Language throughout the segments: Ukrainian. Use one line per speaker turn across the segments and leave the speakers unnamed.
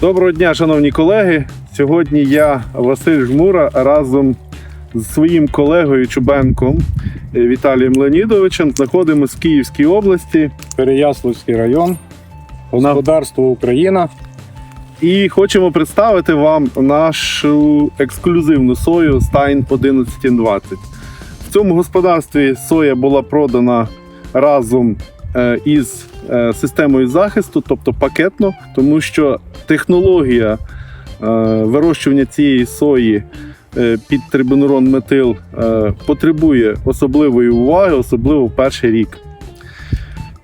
Доброго дня, шановні колеги. Сьогодні я, Василь Жмура, разом з своїм колегою Чубенком е, Віталієм Леонідовичем знаходимося в Київській області
Переяславський район, господарство Україна.
і хочемо представити вам нашу ексклюзивну сою Стайн 1120. В цьому господарстві соя була продана разом із е, системою захисту, тобто пакетно, тому що технологія е, вирощування цієї сої е, під трибунурон метил е, потребує особливої уваги, особливо в перший рік.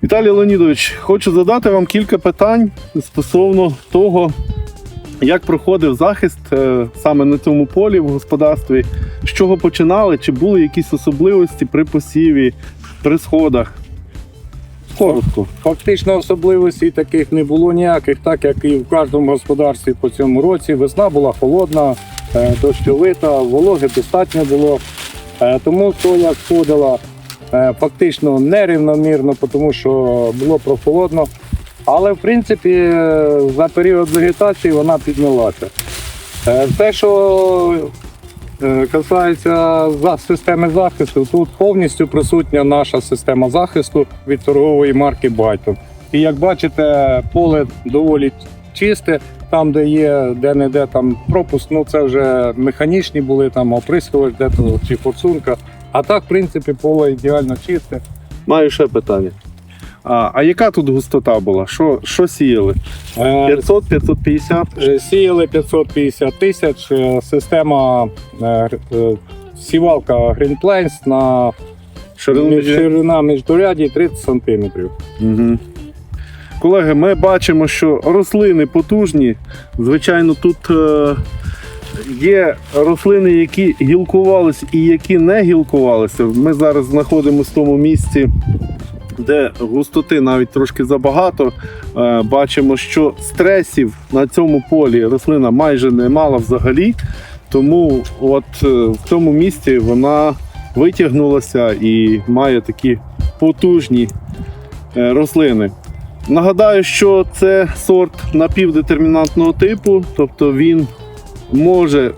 Віталій Леонідович, хочу задати вам кілька питань стосовно того, як проходив захист е, саме на цьому полі в господарстві, з чого починали, чи були якісь особливості при посіві, при сходах? Коротко.
Фактично особливостей таких не було ніяких, так як і в кожному господарстві по цьому році. Весна була холодна, е, дощовита, вологи достатньо було. Е, Тому соя сходила е, фактично нерівномірно, тому що було прохолодно. Але в принципі за період вегетації вона піднялася. Те, що касається за- системи захисту, тут повністю присутня наша система захисту від торгової марки Байтон. І як бачите, поле доволі чисте. Там, де є де-не-де там пропуск, ну це вже механічні були там оприскувач, де то чи форсунка. А так, в принципі, поле ідеально чисте.
Маю ще питання. А, а яка тут густота була? Що, що сіяли?
Е,
500, 550?
Е, Сіяли 550 тисяч. е, Система е, е, сівалка Green Plains на
Ширину між-
ширина міждоряді 30 сантиметрів.
Угу. Колеги, ми бачимо, що рослини потужні. Звичайно, тут е, є рослини, які гілкувалися і які не гілкувалися. Ми зараз знаходимося в тому місці, де густоти навіть трошки забагато. Е, бачимо, що стресів на цьому полі рослина майже не мала взагалі. Тому от е, в цьому місці вона витягнулася і має такі потужні е, рослини. Нагадаю, що це сорт напівдетермінантного типу, тобто він може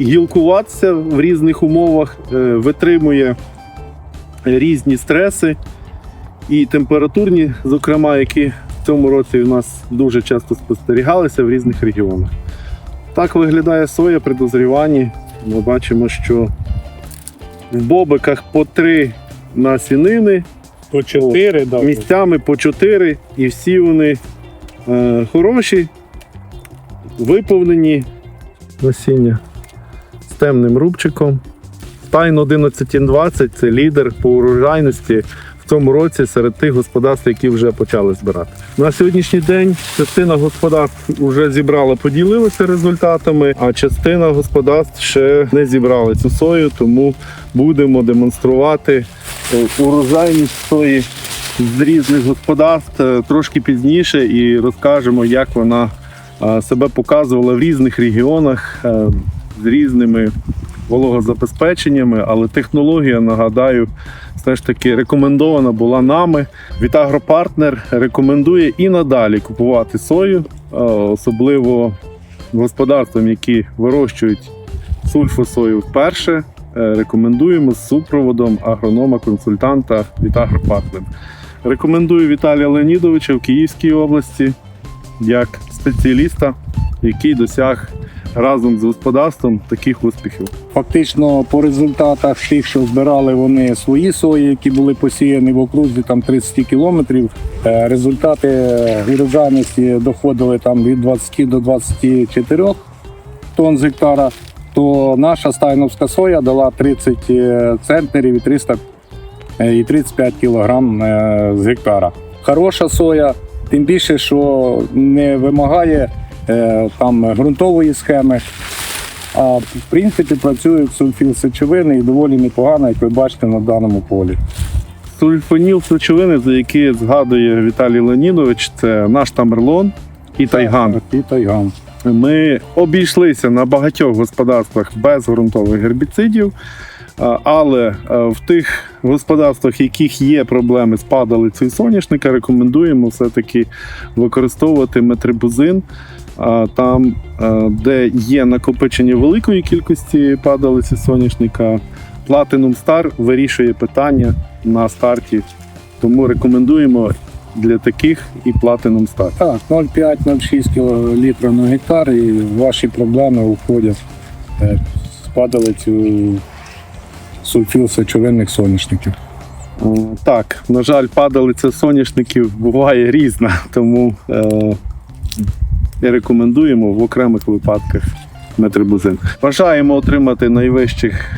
гілкуватися в різних умовах, витримує різні стреси і температурні, зокрема, які в цьому році у нас дуже часто спостерігалися в різних регіонах. Так виглядає соя при дозріванні. Ми бачимо, що в бобиках по три насінини,
По 4, да.
місцями по 4, і всі вони е, хороші, виповнені насіння з темним рубчиком. Тайн 1120 це лідер по урожайності в цьому році серед тих господарств, які вже почали збирати. На сьогоднішній день частина господарств вже зібрала, поділилася результатами, а частина господарств ще не зібрали цю сою, тому будемо демонструвати е, урожайність сої з різних господарств е, трошки пізніше і розкажемо, як вона е, себе показувала в різних регіонах з різними вологозабезпеченнями, але технологія, нагадаю, все ж таки рекомендована була нами. Вітагропартнер рекомендує і надалі купувати сою, е, особливо господарствам, які вирощують сульфосою вперше. е, Рекомендуємо з супроводом агронома-консультанта Вітагропартнер. Рекомендую Віталія Леонідовича в Київській області як спеціаліста, який досяг разом з господарством таких успіхів.
Фактично по результатах тих, що збирали вони свої сої, які були посіяні в окрузі там 30 кілометрів. е, Результати урожайності доходили там від 20 до 24 тонн з гектара. То наша стайновська соя дала 30 центнерів і 300 е, і 35 кілограм е, з гектара. Хороша соя, тим більше, що не вимагає е, там ґрунтової схеми. А в принципі працює сульфіл сечовини і доволі непогано, як ви бачите на даному полі.
Сульфоніл сечовини, за які згадує Віталій Леонідович, це наш Тамерлон і Тайган.
І тайган.
Ми обійшлися на багатьох господарствах без ґрунтових гербіцидів. Але е, в тих господарствах, яких є проблеми з падалицею соняшника, рекомендуємо все-таки використовувати метрибузин. Там, е, де є накопичення великої кількості падалиці соняшника, Platinum Star вирішує питання на старті. Тому рекомендуємо для таких і Platinum Star.
Так, 0,5-0,6 літра на гектар, і ваші проблеми уходять е, падалицю сульфіл сечовинних соняшників.
Так, на жаль, падалиця соняшників буває різна, тому е, рекомендуємо в окремих випадках метрибузин. Бажаємо отримати найвищих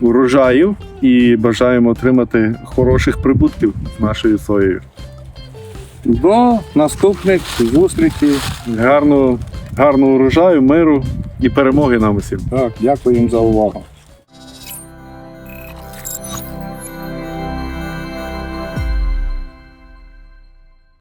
урожаїв і бажаємо отримати хороших прибутків з нашою соєю.
До наступних зустрічей.
Гарного, гарного урожаю, миру і перемоги нам усім.
Так, дякую їм за увагу.